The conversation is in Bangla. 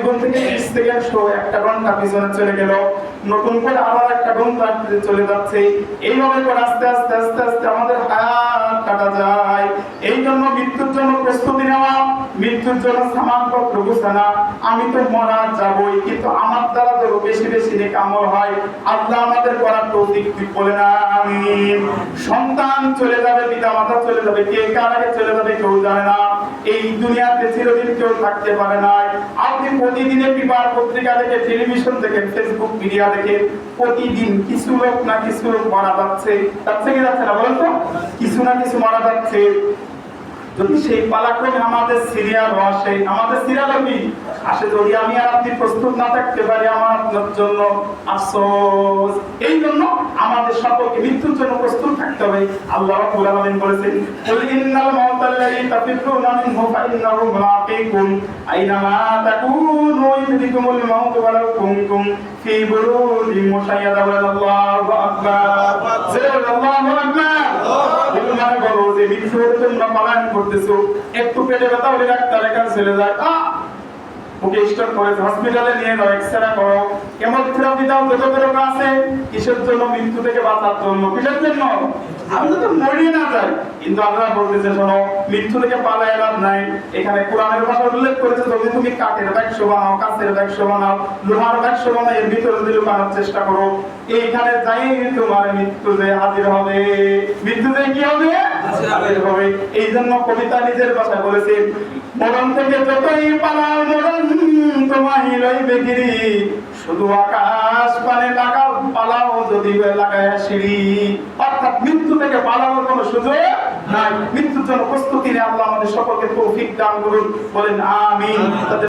জীবন থেকে ত্রিশ থেকে একশো একটা ঘণ্টা পিছনে চলে গেল, নতুন করে আবার একটা ঘণ্টা চলে যাচ্ছে। এইভাবে করে আস্তে আস্তে আস্তে আস্তে আমাদের হায়াত কাটা যায়। এই জন্য মৃত্যুর জন্য প্রস্তুতি নেওয়া, মৃত্যুর জন্য সামানপত্র গুছানা। আমি তো মরা যাবই, কিন্তু আমার দ্বারা তো বেশি বেশি নেক আমল হয়। আল্লাহ আমাদের করার তৌফিক বলে না আমি সন্তান চলে যাবে পিতা মাতা চলে যাবে, কে কার আগে চলে যাবে কেউ জানে না। এই দুনিয়াতে চিরদিন কেউ থাকতে পারে না আপনি প্রতিদিনে পেপার পত্রিকা দেখে, টেলিভিশন দেখে, ফেসবুক মিডিয়া দেখে, প্রতিদিন কিছু লোক না কিছু লোক মারা যাচ্ছে। তার থেকে যাচ্ছে না বলেন তো? কিছু না কিছু মারা যাচ্ছে। যদি সেই পালাক্রমে আমাদের সিরিয়াল আসে আমাদের সিরিয়াল কি? আসে যদি আমি আর আপনি প্রস্তুত না থাকতে পারি আমার জন্য, আফসোস। এই জন্য আমাদের সকলকে মৃত্যুর জন্য প্রস্তুত থাকতে হবে। আল্লাহ রাব্বুল আলামিন বলেছেন, কুল ইন্নাল মাউতাল্লাযী তাফিরুনা মিনহু ফাইন্নাহু মুলাকীকুম আইনামা তাকুনু ইউদরিকুমুল মাউত ওয়ালাউ কুনতুম ফি বুরুজিন ওয়াল্লাহু আকবার আল্লাহু আকবার মনে করো যে মৃত্যুর তোমরা পালায়ন করতেছো। একটু পেটে ব্যথা হলে ডাক্তারের কাছে চলে যায়। ওকে হসপিটালে নিয়ে যাও এক্সরে করো। কেমোথেরাপি দাও যত আছে কিসের জন্য মৃত্যু থেকে বাঁচার জন্য কিসের জন্য? আমি তো মরিয়ে না যাই। কিন্তু আমরা বলতেছে শোনো মৃত্যু থেকে পালায় লাভ নাই। এখানে কোরআনের ভাষা উল্লেখ করেছে যদি তুমি কাঠের বাক্স বানাও কাঁচের বাক্স বানাও লোহার বাক্স বানাও এর ভিতরে যদি লুকানোর চেষ্টা করো এইখানে যাই তোমার মৃত্যু যে হাজির হবে। মৃত্যু যে কি হবে? হাজির হবে। এই জন্য কবিতা নিজের ভাষায় বলেছে মরণ থেকে যতই পালাও মরণ গিরি শুধু আকাশ পানে লাগাও পালাও যদি লাগায় সিঁড়ি। অর্থাৎ মৃত্যু থেকে পালানোর কোনো সুযোগ নাই। মৃত্যুর জন্য প্রস্তুতি নিয়ে আল্লাহ আমাদের সকলকে তৌফিক দান করুন। বলেন তাদের